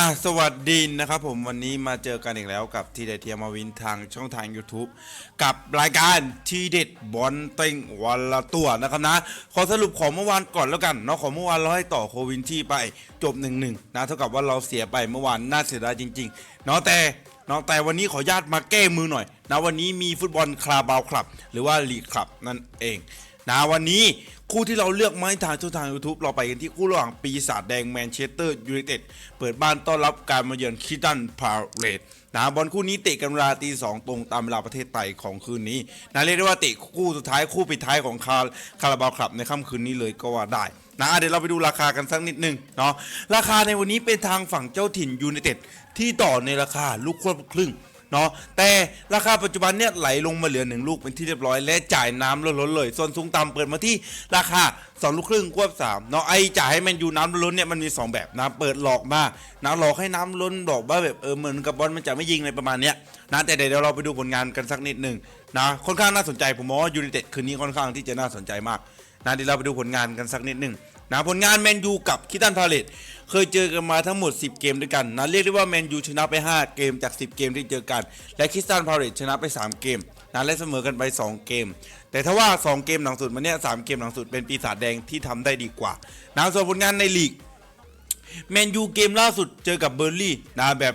อะสวัสดีนะครับผมวันนี้มาเจอกันอีกแล้วกับทีเด็ดเทียมวินทางช่องทาง YouTube กับรายการทีเด็ดบอลเต็งวันละตัวนะครับนะ ขอสรุปของเมื่อวานก่อนแล้วกันเนาะของเมื่อวานเราให้ต่อโควินที่ไปจบหนึ่งหนึ่งนะเท่ากับว่าเราเสียไปเมื่อวานน่าเสียดายจริงๆเนาะแต่เนาะแต่วันนี้ขอญาตมาแก้มือหน่อยนะวันนี้มีฟุตบอลคลาบาวคลับ หรือว่าลีกคลับนั่นเอง นะวันนี้คู่ที่เราเลือกมาให้ทางช่องทาง YouTube เราไปกันที่คู่ระหว่างปีศาจแดงแมนเชสเตอร์ยูไนเต็ดเปิดบ้านต้อนรับการมาเยือนคิตันพาเรตนะบอลคู่นี้เตะกันเวลาตีสองตรงตามเวลาประเทศไทยของคืนนี้นะเรียกได้ว่าเตะคู่สุดท้ายคู่ปิดท้ายของคาคาราบาวคลับในค่ำคืนนี้เลยก็ว่าได้นะเดี๋ยวเราไปดูราคากันสักนิดนึงเนาะราคาในวันนี้เป็นทางฝั่งเจ้าถิ่นยูไนเต็ดที่ต่อในราคาลูกควบครึ่ง เนาะแต่ราคาปัจจุบันเนี่ยไหลลงมาเหลือหนึ่งลูกเป็นที่เรียบร้อย และจ่ายน้ำล้นๆเลย ส่วนสูงต่ำเปิดมาที่ราคา2ลูกครึ่งควบสามเนาะไอจ่ายให้แมนยูน้ำล้นเนี่ยมันมี 2 แบบนะเปิดหลอกมานะหลอกให้น้ำล้นหลอกว่าแบบเออเหมือนกับบอลมันจะไม่ยิงอะไรประมาณเนี้ยนะแต่เดี๋ยวเราไปดูผลงานกันสักนิดหนึ่งนะค่อนข้างน่าสนใจผมมองว่ายูไนเต็ดคืนนี้ค่อนข้างที่จะน่าสนใจมากนะเดี๋ยวเราไปดูผลงานกันสักนิดหนึ่ง นะผลงานแมนยูกับคิตันพาเลตเคยเจอกันมาทั้งหมด 10 เกมด้วยกันนะเรียกได้ว่าแมนยูชนะไป 5 เกมจาก 10 เกมที่เจอกัน และคริสตันพาเลตชนะไป 3 เกมนะและเสมอกันไป 2 เกม แต่ถ้าว่า 2 เกมหลังสุดมาเนี้ย3เกมหลังสุดเป็นปีศาจแดงที่ทำได้ดีกว่านะส่วนผลงานในลีกแมนยูเกมล่าสุดเจอกับเบอร์ลี่นะแบบ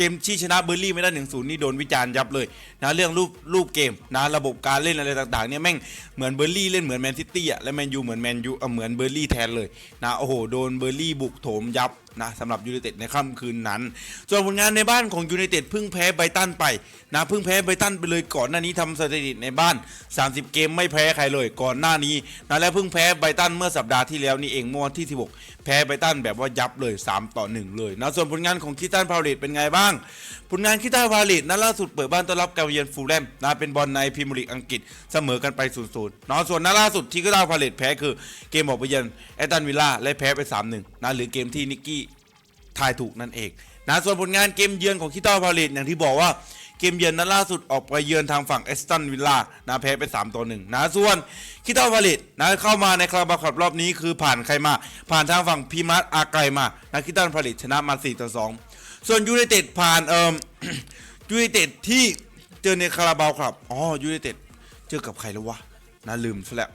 เกมที่ชนะเบอร์ลี่ไม่ได้หนึ่งศูนย์นี่โดนวิจารณ์ยับเลยนะเรื่องรูปรูปเกมนะระบบการเล่นอะไรต่างๆเนี่ยแม่งเหมือนเบอร์ลี่เล่นเหมือนแมนซิตี้อะและแมนยูเหมือนแมนยูเอ่อเหมือนเบอร์ลี่แทนเลยนะโอ้โหโดนเบอร์ลี่บุกโถมยับนะสำหรับยูไนเต็ดในค่ำคืนนั้น ส่วนผลงานในบ้านของยูไนเต็ดเพิ่งแพ้ไบตันไปนะเพิ่งแพ้ไบตันไปเลยก่อนหน้านี้ทำสถิติในบ้าน 30 เกมไม่แพ้ใครเลยก่อนหน้านี้นะและเพิ่งแพ้ไบตันเมื่อสัปดาห์ที่แล้วนี่เองเมื่อวันที่ 16 แพ้ไบตันแบบว่ายับเลย 3 ต่อ 1 เลยนะส่วนผลงานของคิตันพาวเลตเป็นไงบ้าง ผลงานคิตันพาวเลตนั้นล่าสุดเปิดบ้านต้อนรับการเยือนฟูลแลมนะเป็นบอลในพรีเมียร์ลีกอังกฤษเสมอกันไป0-0เนะส่วนนัดล่าสุดที่คิตันพาวเลตแพ้คือเกมออกไปเยือนแอตตันวิลล่าและแพ้ไป3-1นะหรือเกมที่นิกกี้ ทายถูกนั่นเองนะส่วนผลงานเกมเยือนของคิตาพาเลตอย่างที่บอกว่าเกมเยือนนั้นล่าสุดออกไปเยือนทางฝั่งเอสตันวิลล่านะแพ้ไป3ต่อ1นะส่วนคิตาพาเลตนะเข้ามาในคาราบาคับรอบนี้คือผ่านใครมา ผ่านทางฝั่งพีมัสอาไกมานะคิตาพาเลตชนะมา4ต่อ2ส่วนยูไนเต็ดผ่านเอ่อยูไนเต็ดที่เจอในคาราบาวครับอ๋อยูไนเต็ดเจอกับใครแล้ววะนะลืมซะแล้ว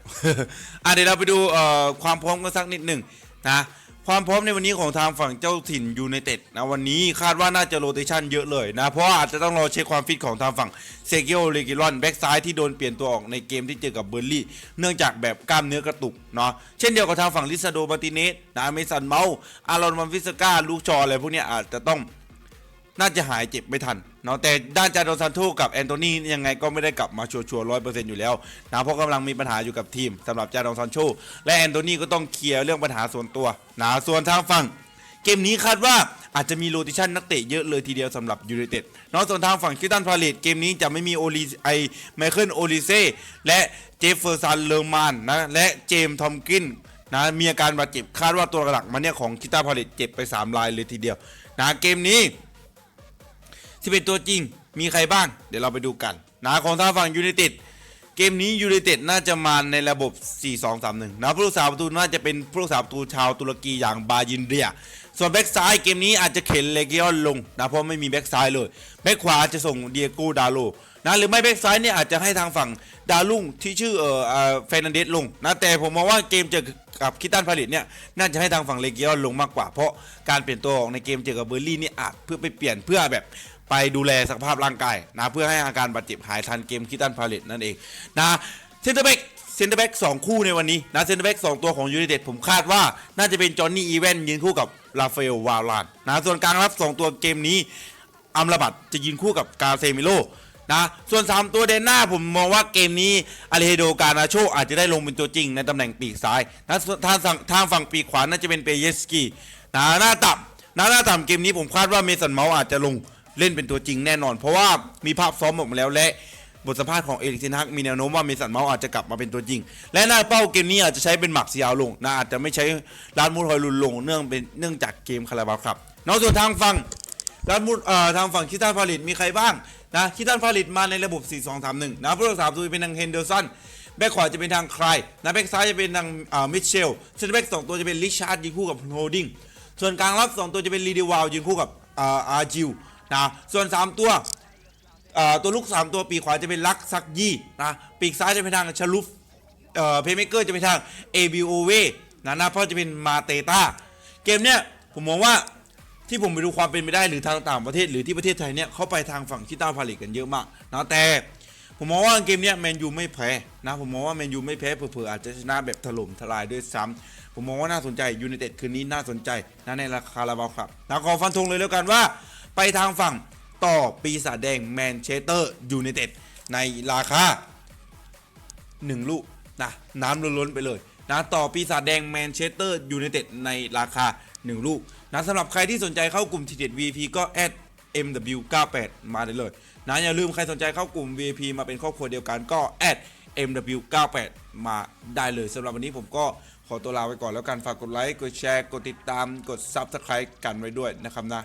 อะเดี๋ยวเราไปดูเอ่อความพร้อมกันสักนิดหนึ่งนะ ความพร้อมในวันนี้ของทางฝั่งเจ้าถิ่นยูไนเต็ดนะวันนี้คาดว่าน่าจะโรเตชันเยอะเลยนะ เพราะอาจจะต้องรอเช็คความฟิตของทางฝั่งเซเกียลเลกิลอนแบ็กซ้ายที่โดนเปลี่ยนตัวออกในเกมที่เจอกับเบอร์ลี่ เนื่องจากแบบกล้ามเนื้อกระตุกเนาะเช่นเดียวกับทางฝั่งลิซาโดมาติเนสนะเมสันเมาส์อารอนมันฟิสกาลูกชออะไรพวกนี้อาจจะต้องน่าจะหายเจ็บไม่ทัน เนาะแต่ด้านจาโดนซันโตกับแอนโทนียังไงก็ไม่ได้กลับมาชัวร์ร้อยเปอร์เซ็นต์อยู่แล้วนะเพราะกำลังมีปัญหาอยู่กับทีมสำหรับจาโดนซันโชและแอนโทนีก็ต้องเคลียร์เรื่องปัญหาส่วนตัวนะส่วนทางฝั่งเกมนี้คาดว่าอาจจะมีโรติชันนักเตะเยอะเลยทีเดียวสำหรับยูไนเต็ดนาะส่วนทางฝั่งคิตันพาเลตเกมนี้จะไม่มีโอลิไอไมเคิลโอลิเซ่และเจฟเฟอร์สันเลอร์มานนะและเจมส์ทอมกินนะมีอาการบาดเจ็บคาดว่าตัวหลักมันเนี่ยของคิตันพาเลตเจ็บไปสามรายเลยทีเดียวนะเกมนี้ 11ตัวจริงมีใครบ้าง เดี๋ยวเราไปดูกันนะของทางฝั่งยูไนเต็ดเกมนี้ยูไนเต็ดน่าจะมาในระบบ 4-2-3-1 นะผู้รักษาประตูน่าจะเป็นผู้รักษาประตูชาวตุรกีอย่างบายินเรีย ส่วนแบ็กซ้ายเกมนี้อาจจะเข็นเลเกียอนลงนะเพราะไม่มีแบ็กซ้ายเลย แบ็กขวาจะส่งเดียโกดาโลนะหรือไม่แบ็กซ้ายเนี่ยอาจจะให้ทางฝั่งดารุ่งที่ชื่อเอ่อเฟรนันเดสลงนะแต่ผมมองว่าเกมเจอกับคิตันผลิตเนี่ยน่าจะให้ทางฝั่งเลเกียอนลงมากกว่า เพราะการเปลี่ยนตัวออกในเกมเจอกับเบอร์ลี่นี่อาจเพื่อไปเปลี่ยนเพื่อแบบ ไปดูแลสภาพร่างกายนะเพื่อให้อาการบาดเจ็บหายทันเกมคิตันพาเลตนั่นเองนะเซนเตอร์แบ็กเซนเตอร์แบ็กสองคู่ในวันนี้นะเซนเตอร์แบ็กสองตัวของยูไนเต็ดผมคาดว่าน่าจะเป็นจอห์นนี่อีเวนยืนคู่กับราฟาเอลวาลานนะส่วนกลางรับ 2 ตัวเกมนี้อัมราบัตจะยืนคู่กับกาเซมิโลนะส่วน 3 ตัวเดนหน้าผมมองว่าเกมนี้อาเลเฮโดกานาโชอาจจะได้ลงเป็นตัวจริงในตำแหน่งปีกซ้ายนะทางทางฝั่งปีกขวาน่าจะเป็นเปเยสกี้นะหน้าต่ำนะหน้าต่ำเกมนี้ผมคาดว่าเมสันเมาส์อาจจะลง เล่นเป็นตัวจริงแน่นอน เพราะว่ามีภาพซ้อมออกมาแล้วและบทสัมภาษณ์ของเอริกเทนฮักมีแนวโน้มว่าเมสันเมาส์อาจจะกลับมาเป็นตัวจริง และหน้าเป้าเกมนี้อาจจะใช้เป็นหมักซียาวลงนะอาจจะไม่ใช้ลานมูดฮอยลุนลงเนื่องเป็นเนื่องจากเกมคาราบาวครับนอกส่วนทางฝั่งลานมูดเอ่อทางฝั่งคิตันพาลิตมีใครบ้างนะคิตันพาลิตมาในระบบ 4-2-3-1 นะผู้รักษาประตูเป็นทางเฮนเดอร์สันแบ็คขวาจะเป็นทางใครนะแบ็คซ้ายจะเป็นทางอ่ามิเชลเซนเตอร์แบ็คสองตัวจะเป็นลิชาร์ดยิงคู่กับโฮลดิงส่วนกลางรับ2ตัวจะเป็นรีเดวาวยืนคู่กับอ่าอาจิว นะส่วน 3 ตัวตัวลูก 3 ตัวปีกขวาจะเป็นลักซักยี่นะปีกซ้ายจะเป็นทางชลุฟเอ่อเพย์เมเกอร์จะเป็นทาง ABOV นะหน้าพราะจะเป็นมาเตต้าเกมเนี้ยผมมองว่าที่ผมไปดูความเป็นไปได้หรือทางต่างประเทศหรือที่ประเทศไทยเนี่ยเขาไปทางฝั่งคิต้าพาลิกกันเยอะมากนะแต่ผมมองว่าเกมเนี้ยแมนยูไม่แพ้นะผมมองว่าแมนยูไม่แพ้เผื่อๆอาจจะชนะแบบถล่มทลายด้วยซ้ำผมมองว่าน่าสนใจยูไนเต็ดคืนนี้น่าสนใจนะในราคาราบาครับนะขอฟันธงเลยแล้วกันว่า ไปทางฝั่งต่อปีศาจแดงแมนเชสเตอร์ยูไนเต็ดในราคาหนึ่งลูกนะน้ำล้นๆไปเลยนะต่อปีศาจแดงแมนเชสเตอร์ยูไนเต็ดในราคา 1 ลูกนะสำหรับใครที่สนใจเข้ากลุ่มทีเด็ด VP ก็แอด MW98 มาได้เลยนะอย่าลืมใครสนใจเข้ากลุ่ม VIP มาเป็นครอบครัวเดียวกันก็แอด MW98 มาได้เลยสำหรับวันนี้ผมก็ขอตัวลาไปก่อนแล้วกันฝากกดไลค์ กดแชร์ กดติดตาม กด Subscribe กันไว้ด้วยนะครับนะ